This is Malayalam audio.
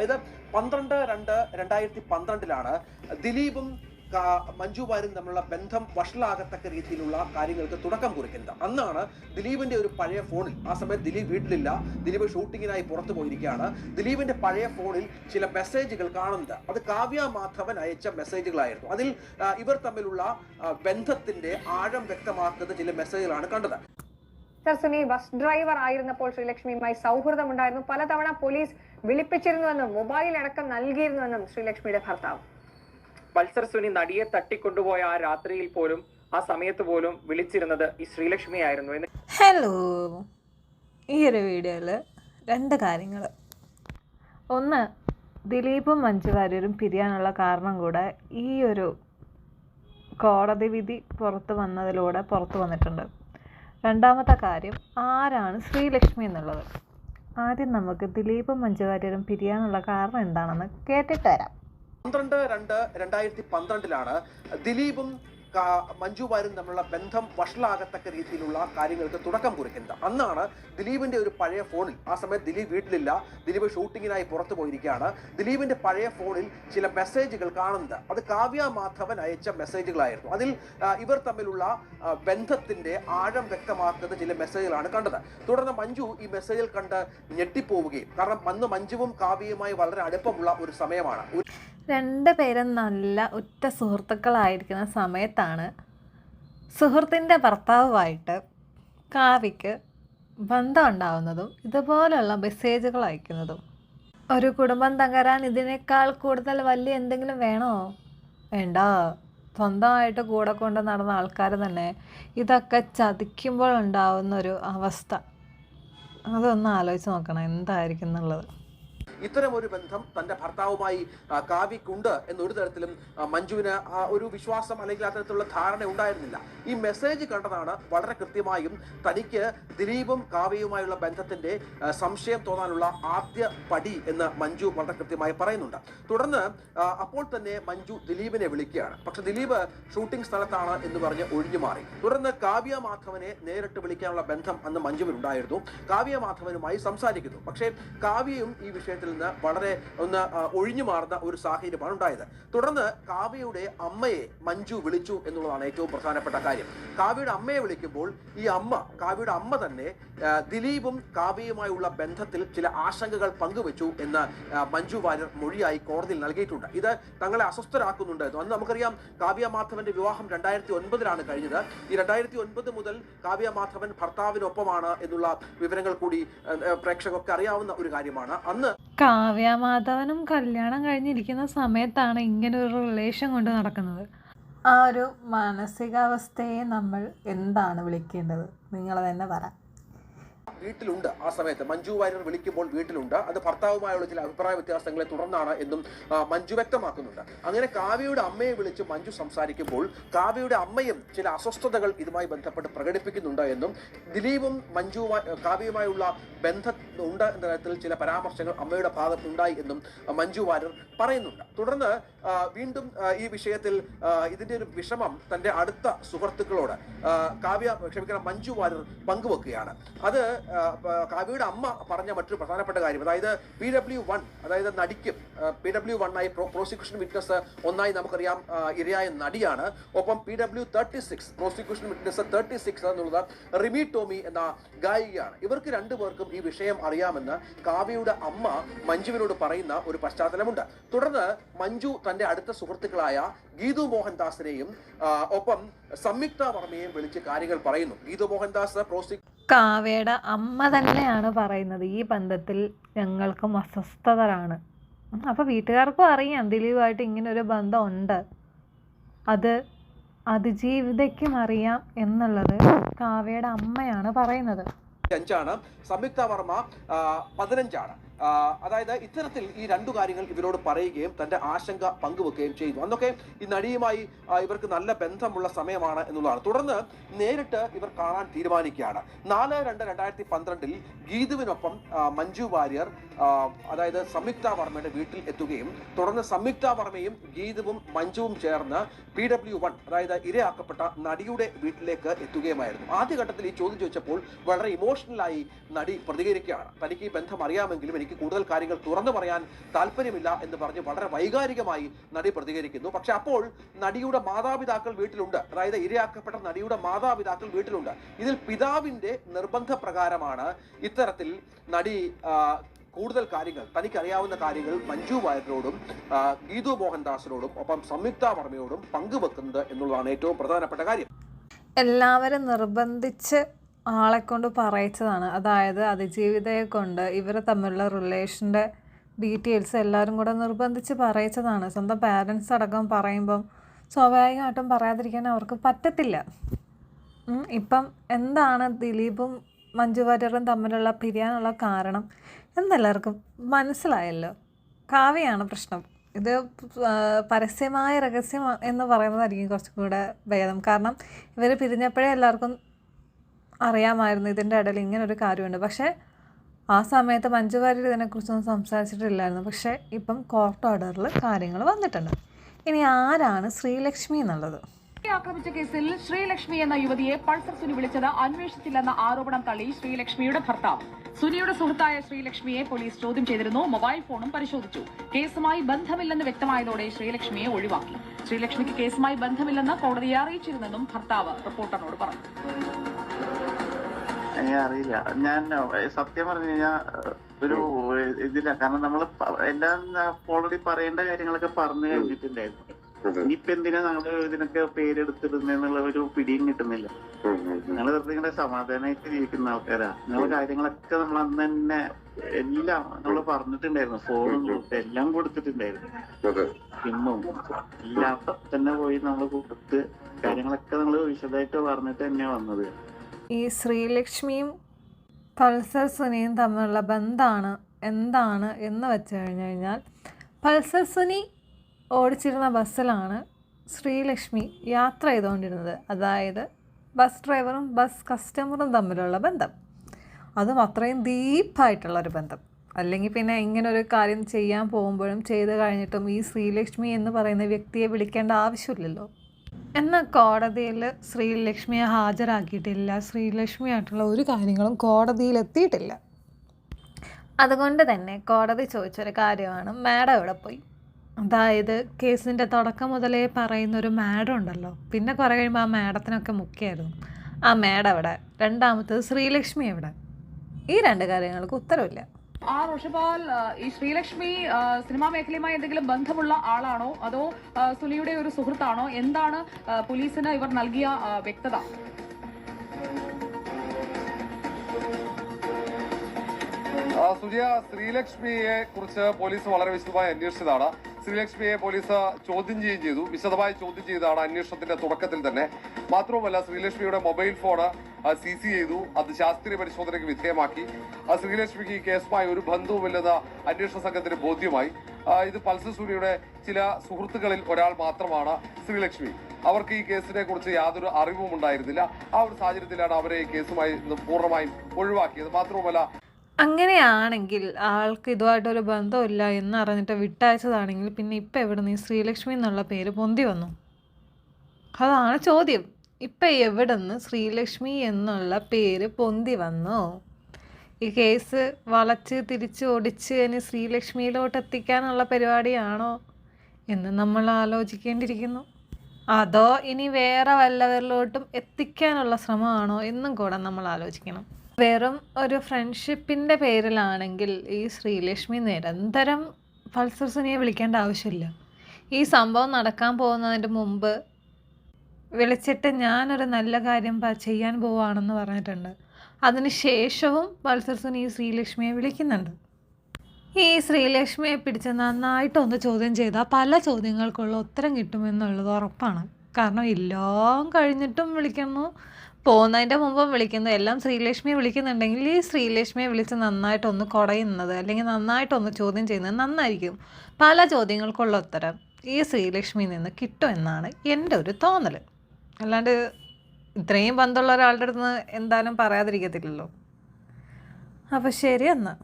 അതായത് പന്ത്രണ്ട് രണ്ട് രണ്ടായിരത്തി പന്ത്രണ്ടിലാണ് ദിലീപും മഞ്ജു വാര്യരും തമ്മിലുള്ള ബന്ധം വഷളാകത്തക്ക രീതിയിലുള്ള കാര്യങ്ങൾക്ക് തുടക്കം കുറിക്കുന്നത്. അന്നാണ് ദിലീപിന്റെ ഒരു പഴയ ഫോണിൽ ആ സമയത്ത് ദിലീപ് വീട്ടിലില്ല ദിലീപ് ഷൂട്ടിങ്ങിനായി പുറത്തു പോയിരിക്കുകയാണ്. ദിലീപിന്റെ പഴയ ഫോണിൽ ചില മെസ്സേജുകൾ കാണുന്നത്. അത് കാവ്യ മാധവൻ അയച്ച മെസ്സേജുകളായിരുന്നു. അതിൽ ഇവർ തമ്മിലുള്ള ബന്ധത്തിന്റെ ആഴം വ്യക്തമാക്കുന്ന ചില മെസ്സേജുകളാണ് കണ്ടത്. സർ സുനി ബസ് ഡ്രൈവർ ആയിരുന്നപ്പോൾ ശ്രീലക്ഷ്മിയുമായി സൗഹൃദമുണ്ടായിരുന്നു. പലതവണ പോലീസ് വിളിപ്പിച്ചിരുന്നുവെന്നും മൊബൈൽ അടക്കം നൽകിയിരുന്നുവെന്നും ശ്രീലക്ഷ്മിയുടെ ഭർത്താവ്. പൾസർ സുനി നടിയെ തട്ടിക്കൊണ്ടുപോയ ആ രാത്രിയിൽ പോലും ആ സമയത്ത് പോലും വിളിച്ചിരുന്നത് ഈ ശ്രീലക്ഷ്മിയായിരുന്നു. എന്ന് ഹലോ ഈ ഒരു വീഡിയോയിൽ രണ്ട് കാര്യങ്ങൾ. ഒന്ന് ദിലീപും മഞ്ജു വാര്യരും പിരിയാനുള്ള കാരണം കൂടെ ഈ ഒരു കോടതി വിധി പുറത്ത് വന്നതിലൂടെ പുറത്തു വന്നിട്ടുണ്ട്. രണ്ടാമത്തെ കാര്യം ആരാണ് ശ്രീലക്ഷ്മി എന്നുള്ളത്? ആദ്യം നമുക്ക് ദിലീപ് മഞ്ജുവാര്യരും പിരിയാനുള്ള കാരണം എന്താണെന്ന് കേട്ടിട്ട് വരാം. പന്ത്രണ്ട് രണ്ട് രണ്ടായിരത്തി പന്ത്രണ്ടിലാണ് ദിലീപും മഞ്ജു വാര്യരും തമ്മിലുള്ള ബന്ധം വഷളാകത്തക്ക രീതിയിലുള്ള കാര്യങ്ങൾക്ക് തുടക്കം കുറിക്കുന്നത്. അന്നാണ് ദിലീപിന്റെ ഒരു പഴയ ഫോണിൽ ആ സമയത്ത് ദിലീപ് വീട്ടിലില്ല ദിലീപ് ഷൂട്ടിങ്ങിനായി പുറത്തു പോയിരിക്കുകയാണ്. ദിലീപിന്റെ പഴയ ഫോണിൽ ചില മെസ്സേജുകൾ കാണുന്നത്. അത് കാവ്യ മാധവൻ അയച്ച മെസ്സേജുകളായിരുന്നു. അതിൽ ഇവർ തമ്മിലുള്ള ബന്ധത്തിന്റെ ആഴം വ്യക്തമാക്കുന്ന ചില മെസ്സേജുകളാണ് കണ്ടത്. തുടർന്ന് മഞ്ജു ഈ മെസ്സേജിൽ കണ്ട് ഞെട്ടിപ്പോവുകയും. കാരണം അന്ന് മഞ്ജുവും കാവ്യയുമായി വളരെ അടുപ്പമുള്ള ഒരു സമയമാണ്. രണ്ട് പേരും നല്ല ഉറ്റ സുഹൃത്തുക്കളായിരിക്കുന്ന സമയത്താണ് സുഹൃത്തിന്റെ ഭർത്താവുമായിട്ട് കാവ്യക്ക് ബന്ധം ഉണ്ടാവുന്നതും ഇതുപോലുള്ള മെസ്സേജുകൾ അയക്കുന്നതും. ഒരു കുടുംബം തകരാൻ ഇതിനേക്കാൾ കൂടുതൽ വലിയ എന്തെങ്കിലും വേണോ? വേണ്ട. സ്വന്തമായിട്ട് കൂടെ കൊണ്ട് നടന്ന ആൾക്കാർ തന്നെ ഇതൊക്കെ ചതിക്കുമ്പോൾ ഉണ്ടാവുന്ന ഒരു അവസ്ഥ. അതൊന്ന് ആലോചിച്ച് നോക്കണം എന്തായിരിക്കും എന്നുള്ളത്. ഇത്തരം ഒരു ബന്ധം തന്റെ ഭർത്താവുമായി കാവ്യക്കുണ്ട് എന്നൊരു തരത്തിലും മഞ്ജുവിന് ഒരു വിശ്വാസം അല്ലെങ്കിൽ അത്തരത്തിലുള്ള ധാരണ ഉണ്ടായിരുന്നില്ല. ഈ മെസ്സേജ് കണ്ടതാണ് വളരെ കൃത്യമായും തനിക്ക് ദിലീപും കാവ്യയുമായുള്ള ബന്ധത്തിന്റെ സംശയം തോന്നാനുള്ള ആദ്യ പടി എന്ന് മഞ്ജു വളരെ കൃത്യമായി പറയുന്നുണ്ട്. തുടർന്ന് അപ്പോൾ തന്നെ മഞ്ജു ദിലീപിനെ വിളിക്കുകയാണ്. പക്ഷെ ദിലീപ് ഷൂട്ടിംഗ് സ്ഥലത്താണ് എന്ന് പറഞ്ഞ് ഒഴിഞ്ഞു മാറി. തുടർന്ന് കാവ്യ മാധവനെ നേരിട്ട് വിളിക്കാനുള്ള ബന്ധം അന്ന് മഞ്ജുവിനുണ്ടായിരുന്നു. കാവ്യ മാധവനുമായി സംസാരിക്കുന്നു. പക്ഷേ കാവ്യയും ഈ വിഷയത്തിൽ നിന്ന് വളരെ ഒന്ന് ഒഴിഞ്ഞു മാറുന്ന ഒരു സാഹചര്യമാണ് ഉണ്ടായത്. തുടർന്ന് കാവ്യയുടെ അമ്മയെ മഞ്ജു വിളിച്ചു എന്നുള്ളതാണ് ഏറ്റവും പ്രധാനപ്പെട്ട കാര്യം. കാവ്യയുടെ അമ്മയെ വിളിക്കുമ്പോൾ ഈ അമ്മ കാവ്യയുടെ അമ്മ തന്നെ ദിലീപും കാവ്യയുമായുള്ള ബന്ധത്തിൽ ചില ആശങ്കകൾ പങ്കുവെച്ചു എന്ന് മഞ്ജു വാര്യർ മൊഴിയായി കോടതിയിൽ നൽകിയിട്ടുണ്ട്. ഇത് തങ്ങളെ അസ്വസ്ഥരാക്കുന്നുണ്ട്. അന്ന് നമുക്കറിയാം കാവ്യ മാധവന്റെ വിവാഹം രണ്ടായിരത്തി ഒൻപതിലാണ് കഴിഞ്ഞത്. ഈ രണ്ടായിരത്തി ഒൻപത് മുതൽ കാവ്യ മാധവൻ ഭർത്താവിനൊപ്പമാണ് എന്നുള്ള വിവരങ്ങൾ കൂടി പ്രേക്ഷകർക്ക് അറിയാവുന്ന ഒരു കാര്യമാണ്. അന്ന് കാവ്യമാധവനും കല്യാണം കഴിഞ്ഞിരിക്കുന്ന സമയത്താണ് ഇങ്ങനെ ഒരു റിലേഷൻ കൊണ്ട് നടക്കുന്നത്. ആ ഒരു മാനസികാവസ്ഥയെ നമ്മൾ എന്താണ് വിളിക്കേണ്ടത്? നിങ്ങൾ തന്നെ പറ. വീട്ടിലുണ്ട് ആ സമയത്ത്. മഞ്ജു വാര്യർ വിളിക്കുമ്പോൾ വീട്ടിലുണ്ട്. അത് ഭർത്താവുമായുള്ള ചില അഭിപ്രായ വ്യത്യാസങ്ങളെ തുടർന്നാണ് എന്നും മഞ്ജു വ്യക്തമാക്കുന്നുണ്ട്. അങ്ങനെ കാവ്യയുടെ അമ്മയെ വിളിച്ച് മഞ്ജു സംസാരിക്കുമ്പോൾ കാവ്യയുടെ അമ്മയും ചില അസ്വസ്ഥതകൾ ഇതുമായി ബന്ധപ്പെട്ട് പ്രകടിപ്പിക്കുന്നുണ്ട് എന്നും ദിലീപും മഞ്ജുവുമായി കാവ്യയുമായുള്ള ബന്ധം ഉണ്ട് എന്ന തരത്തിൽ ചില പരാമർശങ്ങൾ അമ്മയുടെ ഭാഗത്തുണ്ടായി എന്നും മഞ്ജു വാര്യർ പറയുന്നുണ്ട്. തുടർന്ന് വീണ്ടും ഈ വിഷയത്തിൽ ഇതിന്റെ ഒരു വിഷമം തന്റെ അടുത്ത സുഹൃത്തുക്കളോട് കാവ്യ ക്ഷമിക്കണം മഞ്ജു വാര്യർ പങ്കുവെക്കുകയാണ്. അത് കാവ്യയുടെ അമ്മ പറഞ്ഞ മറ്റൊരു പ്രധാനപ്പെട്ട കാര്യം. അതായത് പി ഡബ്ല്യു വൺ അതായത് നടിക്കും പി ഡബ്ല്യു വൺ ആയി പ്രോസിക്യൂഷൻ വിറ്റ്നസ് ഒന്നായി നമുക്കറിയാം ഇരയായ നടിയാണ്. ഒപ്പം P W thirty six prosecution witness thirty six എന്നുള്ളത് റിമി ടോമി എന്ന ഗായികയാണ്. ഇവർക്ക് രണ്ടുപേർക്കും ഈ വിഷയം അറിയാമെന്ന് കാവ്യയുടെ അമ്മ മഞ്ജുവിനോട് പറയുന്ന ഒരു പശ്ചാത്തലമുണ്ട്. തുടർന്ന് മഞ്ജു തന്റെ അടുത്ത സുഹൃത്തുക്കളായ ഗീതു മോഹൻദാസിനെയും ഒപ്പം സംയുക്ത വർമ്മയെയും വിളിച്ച് കാര്യങ്ങൾ പറയുന്നു. ഗീതു മോഹൻദാസ് പ്രോസിക്യൂ കാവ്യയുടെ അമ്മ തന്നെയാണ് പറയുന്നത് ഈ ബന്ധത്തിൽ ഞങ്ങൾക്കും അസ്വസ്ഥതരാണ് അപ്പോൾ വീട്ടുകാർക്കും അറിയാം ദിലീപായിട്ട് ഇങ്ങനെ ഒരു ബന്ധം ഉണ്ട് അത് അതിജീവിതയ്ക്കും അറിയാം എന്നുള്ളത് കാവ്യയുടെ അമ്മയാണ് പറയുന്നത്. അഞ്ചാണ്. സംയുക്ത വർമ്മ പതിനഞ്ചാണ്. അതായത് ഇത്തരത്തിൽ ഈ രണ്ടു കാര്യങ്ങൾ ഇവരോട് പറയുകയും തന്റെ ആശങ്ക പങ്കുവെക്കുകയും ചെയ്തു. അന്നൊക്കെ ഈ നടിയുമായി ഇവർക്ക് നല്ല ബന്ധമുള്ള സമയമാണ് എന്നുള്ളതാണ്. തുടർന്ന് നേരിട്ട് ഇവർ കാണാൻ തീരുമാനിക്കുകയാണ്. നാല് രണ്ട് രണ്ടായിരത്തി പന്ത്രണ്ടിൽ ഗീതുവിനൊപ്പം മഞ്ജു വാര്യർ അതായത് സംയുക്ത വർമ്മയുടെ വീട്ടിൽ എത്തുകയും തുടർന്ന് സംയുക്ത വർമ്മയും ഗീതുവും മഞ്ജുവും ചേർന്ന് പി ഡബ്ല്യു വൺ അതായത് ഇരയാക്കപ്പെട്ട നടിയുടെ വീട്ടിലേക്ക് എത്തുകയുമായിരുന്നു. ആദ്യഘട്ടത്തിൽ ഈ ചോദ്യം ചോദിച്ചപ്പോൾ വളരെ ഇമോഷണലായി നടി പ്രതികരിക്കുകയാണ്. തനിക്ക് ഈ ബന്ധം അറിയാമെങ്കിലും എനിക്ക് എനിക്ക് കൂടുതൽ കാര്യങ്ങൾ തുറന്നു പറയാൻ താല്പര്യമില്ല എന്ന് പറഞ്ഞ് വളരെ വൈകാരികമായി നടി പ്രതികരിക്കുന്നു. പക്ഷെ അപ്പോൾ നടിയുടെ മാതാപിതാക്കൾ വീട്ടിലുണ്ട്. അതായത് ഇരയാക്കപ്പെട്ട നടിയുടെ മാതാപിതാക്കൾ വീട്ടിലുണ്ട്. ഇതിൽ പിതാവിന്റെ നിർബന്ധ പ്രകാരമാണ് ഇത്തരത്തിൽ നടി കൂടുതൽ കാര്യങ്ങൾ തനിക്കറിയാവുന്ന കാര്യങ്ങൾ മഞ്ജു വാര്യരോടും ഗീതു മോഹൻദാസിനോടും ഒപ്പം സംയുക്ത വർമ്മയോടും പങ്കുവെക്കുന്നത് എന്നുള്ളതാണ് ഏറ്റവും പ്രധാനപ്പെട്ട കാര്യം. എല്ലാവരും നിർബന്ധിച്ച് ആളെ കൊണ്ട് പറയിച്ചതാണ്. അതായത് അതിജീവിതയെ കൊണ്ട് ഇവർ തമ്മിലുള്ള റിലേഷന്റെ ഡീറ്റെയിൽസ് എല്ലാവരും കൂടെ നിർബന്ധിച്ച് പറയിച്ചതാണ്. സ്വന്തം പാരൻസ് അടക്കം പറയുമ്പം സ്വാഭാവികമായിട്ടും പറയാതിരിക്കാൻ അവർക്ക് പറ്റത്തില്ല. ഇപ്പം എന്താണ് ദിലീപും മഞ്ജു വാര്യറും തമ്മിലുള്ള പിരിയാനുള്ള കാരണം എന്നെല്ലാവർക്കും മനസ്സിലായല്ലോ. കാവ്യാണ് പ്രശ്നം. ഇത് പരസ്യമായ രഹസ്യം എന്ന് പറയുന്നതായിരിക്കും കുറച്ചും കൂടെ ഭേദം. കാരണം ഇവർ പിരിഞ്ഞപ്പോഴേ എല്ലാവർക്കും അറിയാമായിരുന്നു. ഇതിന്റെ ഇടയിൽ ഇങ്ങനെ ഒരു കാര്യമുണ്ട്. പക്ഷേ ആ സമയത്ത് മഞ്ജു വാര്യർ ഇതിനെക്കുറിച്ചൊന്നും സംസാരിച്ചിട്ടില്ലായിരുന്നു. പക്ഷേ ഇപ്പം കോർട്ട് ഓർഡറിൽ കാര്യങ്ങൾ വന്നിട്ടുണ്ട്. ഇനി ആരാണ് ശ്രീലക്ഷ്മി എന്നുള്ളത്? ആക്രമിച്ച കേസിൽ ശ്രീലക്ഷ്മി എന്ന യുവതിയെ പൾസർ സുനി വിളിച്ചത് അന്വേഷിച്ചില്ലെന്ന ആരോപണം തള്ളി ശ്രീലക്ഷ്മിയുടെ ഭർത്താവ്. സുനിയുടെ സുഹൃത്തായ ശ്രീലക്ഷ്മിയെ പോലീസ് ചോദ്യം ചെയ്തിരുന്നു. മൊബൈൽ ഫോണും പരിശോധിച്ചു. കേസുമായി ബന്ധമില്ലെന്ന് വ്യക്തമായതോടെ ശ്രീലക്ഷ്മിയെ ഒഴിവാക്കി. ശ്രീലക്ഷ്മിക്ക് കേസുമായി ബന്ധമില്ലെന്ന് കോടതിയെ അറിയിച്ചിരുന്നെന്നും ഭർത്താവ് റിപ്പോർട്ടറിനോട് പറഞ്ഞു. അറിയില്ല. ഞാൻ സത്യം പറഞ്ഞു കഴിഞ്ഞാൽ ഒരു ഇതില്ല. കാരണം നമ്മൾ എല്ലാം ഓൾറെഡി പറയേണ്ട കാര്യങ്ങളൊക്കെ പറഞ്ഞു കഴിഞ്ഞിട്ടുണ്ടായിരുന്നു. ഇനിയിപ്പൊ എന്തിനാ ഞങ്ങൾ ഇതിനൊക്കെ പേരെടുത്തിടുന്നുള്ള ഒരു പിടിയും കിട്ടുന്നില്ല. ഞങ്ങൾ വെറുതെ ഇങ്ങനെ സമാധാനമായിട്ട് ജീവിക്കുന്ന ആൾക്കാരാ. ഞങ്ങളെ കാര്യങ്ങളൊക്കെ നമ്മൾ അന്ന് തന്നെ എല്ലാം നമ്മൾ പറഞ്ഞിട്ടുണ്ടായിരുന്നു ഫോണും എല്ലാം കൊടുത്തിട്ടുണ്ടായിരുന്നു. പിന്നും എല്ലാം തന്നെ പോയി നമ്മൾ കൊടുത്ത് കാര്യങ്ങളൊക്കെ നമ്മൾ വിശദമായിട്ട് പറഞ്ഞിട്ട് തന്നെയാ വന്നത്. ഈ ശ്രീലക്ഷ്മിയും പൾസർ സുനിയും തമ്മിലുള്ള ബന്ധമാണ് എന്താണ് എന്ന് വെച്ച് കഴിഞ്ഞു കഴിഞ്ഞാൽ പൾസർ സുനി ഓടിച്ചിരുന്ന ബസ്സിലാണ് ശ്രീലക്ഷ്മി യാത്ര ചെയ്തുകൊണ്ടിരുന്നത്. അതായത് ബസ് ഡ്രൈവറും ബസ് കസ്റ്റമറും തമ്മിലുള്ള ബന്ധം. അതും അത്രയും ഡീപ്പായിട്ടുള്ളൊരു ബന്ധം. അല്ലെങ്കിൽ പിന്നെ ഇങ്ങനൊരു കാര്യം ചെയ്യാൻ പോകുമ്പോഴും ചെയ്ത് കഴിഞ്ഞിട്ടും ഈ ശ്രീലക്ഷ്മി എന്ന് പറയുന്ന വ്യക്തിയെ വിളിക്കേണ്ട ആവശ്യമില്ലല്ലോ. എന്നാൽ കോടതിയിൽ ശ്രീലക്ഷ്മിയെ ഹാജരാക്കിയിട്ടില്ല. ശ്രീലക്ഷ്മിയായിട്ടുള്ള ഒരു കാര്യങ്ങളും കോടതിയിൽ എത്തിയിട്ടില്ല അതുകൊണ്ട് തന്നെ കോടതി ചോദിച്ചൊരു കാര്യമാണ്. മാഡം എവിടെ പോയി? അതായത് കേസിന്റെ തുടക്കം മുതലേ പറയുന്ന ഒരു മാഡം ഉണ്ടല്ലോ. പിന്നെ കുറേ കഴിയുമ്പോൾ ആ മാഡത്തിനൊക്കെ മുക്കിയായിരുന്നു. ആ മാഡം എവിടെ? രണ്ടാമത്തത് ശ്രീലക്ഷ്മി എവിടെ? ഈ രണ്ട് കാര്യങ്ങൾക്ക് ഉത്തരവില്ല. ആ ഋഷപാൽ ഈ ശ്രീലക്ഷ്മി സിനിമാ മേഖലയുമായി എന്തെങ്കിലും ബന്ധമുള്ള ആളാണോ? അതോ സുനിയുടെ ഒരു സുഹൃത്താണോ? എന്താണ് പോലീസിന് ഇവർ നൽകിയ വ്യക്തത? സുജിയ ശ്രീലക്ഷ്മിയെ കുറിച്ച് പോലീസ് വളരെ വിശദമായി അന്വേഷിച്ചതാണ്. ശ്രീലക്ഷ്മിയെ പോലീസ് ചോദ്യം ചെയ്യുകയും ചെയ്തു. വിശദമായി ചോദ്യം ചെയ്തതാണ് അന്വേഷണത്തിന്റെ തുടക്കത്തിൽ തന്നെ. മാത്രവുമല്ല ശ്രീലക്ഷ്മിയുടെ മൊബൈൽ ഫോൺ സി സി ചെയ്തു. അത് ശാസ്ത്രീയ പരിശോധനയ്ക്ക് വിധേയമാക്കി. ആ ശ്രീലക്ഷ്മിക്ക് ഈ കേസുമായി ഒരു ബന്ധവുമില്ലെന്ന് അന്വേഷണ സംഘത്തിന് ബോധ്യമായി. ഇത് പൾസർ സൂര്യയുടെ ചില സുഹൃത്തുക്കളിൽ ഒരാൾ മാത്രമാണ് ശ്രീലക്ഷ്മി. അവർക്ക് ഈ കേസിനെ കുറിച്ച് യാതൊരു അറിവും ഉണ്ടായിരുന്നില്ല. ആ ഒരു സാഹചര്യത്തിലാണ് അവരെ ഈ കേസുമായി പൂർണമായും ഒഴിവാക്കിയത്. മാത്രവുമല്ല അങ്ങനെയാണെങ്കിൽ ആൾക്ക് ഇതുമായിട്ടൊരു ബന്ധമില്ല എന്നറിഞ്ഞിട്ട് വിട്ടയച്ചതാണെങ്കിൽ പിന്നെ ഇപ്പം എവിടെ നിന്ന് ശ്രീലക്ഷ്മി എന്നുള്ള പേര് പൊന്തി വന്നു? അതാണ് ചോദ്യം. ഇപ്പം എവിടുന്ന് ശ്രീലക്ഷ്മി എന്നുള്ള പേര് പൊന്തി വന്നു. ഈ കേസ് വളച്ച് തിരിച്ച് ഒടിച്ച് ഇനി ശ്രീലക്ഷ്മിയിലോട്ട് എത്തിക്കാനുള്ള പരിപാടിയാണോ എന്ന് നമ്മൾ ആലോചിക്കേണ്ടിയിരിക്കുന്നു. അതോ ഇനി വേറെ വല്ലവരിലോട്ടും എത്തിക്കാനുള്ള ശ്രമമാണോ എന്നും കൂടെ നമ്മൾ ആലോചിക്കണം. വെറും ഒരു ഫ്രണ്ട്ഷിപ്പിന്റെ പേരിലാണെങ്കിൽ ഈ ശ്രീലക്ഷ്മി നിരന്തരം പൾസർ സുനിയെ വിളിക്കേണ്ട ആവശ്യമില്ല. ഈ സംഭവം നടക്കാൻ പോകുന്നതിന്റെ മുമ്പ് വിളിച്ചിട്ട് ഞാനൊരു നല്ല കാര്യം ചെയ്യാൻ പോവാണെന്ന് പറഞ്ഞിട്ടുണ്ട്. അതിന് ശേഷവും പൾസർ സുനി ഈ ശ്രീലക്ഷ്മിയെ വിളിക്കുന്നുണ്ട്. ഈ ശ്രീലക്ഷ്മിയെ പിടിച്ച് നന്നായിട്ടൊന്ന് ചോദ്യം ചെയ്താൽ പല ചോദ്യങ്ങൾക്കുള്ള ഉത്തരം കിട്ടുമെന്നുള്ളത് ഉറപ്പാണ്. കാരണം എല്ലാം കഴിഞ്ഞിട്ടും വിളിക്കുന്നു. പോകുന്നതിന്റെ മുമ്പും വിളിക്കുന്നു. എല്ലാം ശ്രീലക്ഷ്മിയെ വിളിക്കുന്നുണ്ടെങ്കിൽ ഈ ശ്രീലക്ഷ്മിയെ വിളിച്ച് നന്നായിട്ടൊന്ന് കുടയുന്നത് അല്ലെങ്കിൽ നന്നായിട്ടൊന്ന് ചോദ്യം ചെയ്യുന്നത് നന്നായിരിക്കും. പല ചോദ്യങ്ങൾക്കുള്ള ഉത്തരം ഈ ശ്രീലക്ഷ്മിയിൽ നിന്ന് കിട്ടുമെന്നാണ് എന്റെ ഒരു തോന്നൽ അല്ലാണ്ട് ഇത്രയും ബന്ധമുള്ള ഒരാളുടെ അടുത്ത് നിന്ന് എന്തായാലും പറയാതിരിക്കത്തില്ലല്ലോ. അപ്പോൾ ശരി എന്നാൽ